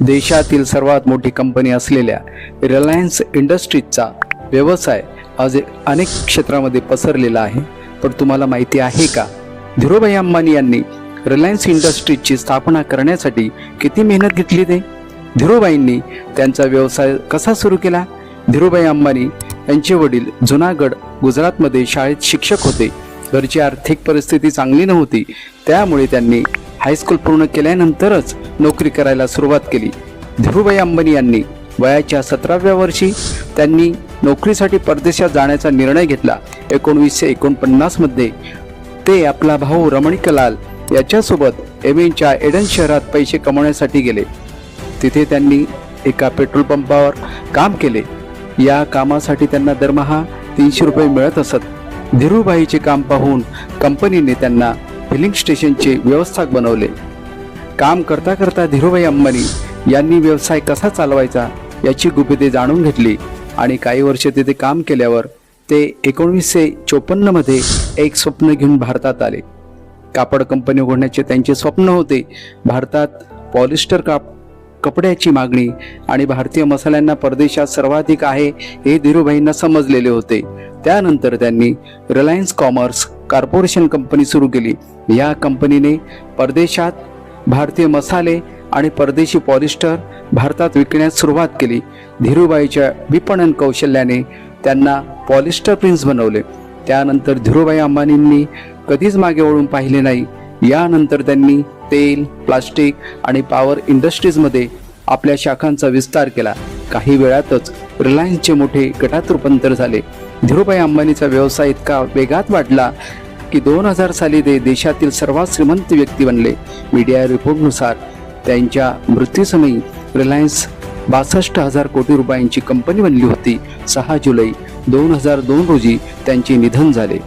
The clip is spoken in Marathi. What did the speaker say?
देशातील सर्वात मोठी कंपनी असलेल्या रिलायन्स इंडस्ट्रीजचा व्यवसाय आज अनेक क्षेत्रामध्ये पसरलेला आहे. पण तुम्हाला माहिती आहे का? धीरूभाई अंबानी यांनी रिलायन्स इंडस्ट्रीजची स्थापना करण्यासाठी किती मेहनत घेतली ते? धीरूभाईंनी त्यांचा व्यवसाय कसा सुरू केला? धीरूभाई अंबानी यांचे वडील जुनागड गुजरातमध्ये शाळेत शिक्षक होते. घरची आर्थिक परिस्थिती चांगली नव्हती. त्यामुळे त्यांनी हायस्कूल पूर्ण केल्यानंतरच नोकरी करायला सुरुवात केली. धीरूभाई अंबानी यांनी वयाच्या सतराव्या वर्षी त्यांनी नोकरीसाठी परदेशात जाण्याचा निर्णय घेतला. एकोणवीसशे एकोणपन्नासमध्ये ते आपला भाऊ रमणिकलाल याच्यासोबत एमेनच्या एडन शहरात पैसे कमवण्यासाठी गेले. तिथे त्यांनी एका पेट्रोल पंपावर काम केले. या कामासाठी त्यांना दरमहा तीनशे रुपये मिळत असत. धीरूभाईचे काम पाहून कंपनीने त्यांना फिलिंग स्टेशनचे व्यवस्थाक बनवले. काम करता करता धीरूभाई अंबानी यांनी व्यवसाय कसा चालवायचा याची गुपिते जाणून घेतली आणि काही वर्ष तिथे काम केल्यावर ते एकोणीसशे चोपन्नमध्ये एक स्वप्न घेऊन भारतात आले. कापड कंपनी उघडण्याचे त्यांचे स्वप्न होते. भारतात पॉलिस्टर काप कपड्याची मागणी आणि भारतीय मसाल्यांना परदेशात सर्वाधिक आहे हे धीरूभाईंना समजलेले होते. त्यानंतर त्यांनी रिलायन्स कॉमर्स कॉर्पोरेशन कंपनी सुरू केली. या कंपनीने परदेशात भारतीय मसाले आणि परदेशी पॉलिस्टर भारतात विकण्यास सुरुवात केली. धीरूभाईच्या विपणन कौशल्याने त्यांना पॉलिस्टर प्रिन्स बनवले. त्यानंतर धीरूभाई अंबानींनी कधीच मागे वळून पाहिले नाही. यानंतर त्यांनी तेल प्लास्टिक आणि पॉवर इंडस्ट्रीजमध्ये आपल्या शाखांचा विस्तार केला. काही वेळातच रिलायन्सचे मोठे गटात रूपांतर झाले. धीरूभाई अंबानीचा व्यवसाय इतका वेगात वाढला की दोन हजार साली ते देशातील सर्वात श्रीमंत व्यक्ती बनले. मीडिया रिपोर्टनुसार त्यांच्या मृत्यूसमयी रिलायन्स बासष्ट हजार कोटी रुपयांची कंपनी बनली होती. सहा जुलै दोन हजार दोन रोजी त्यांचे निधन झाले.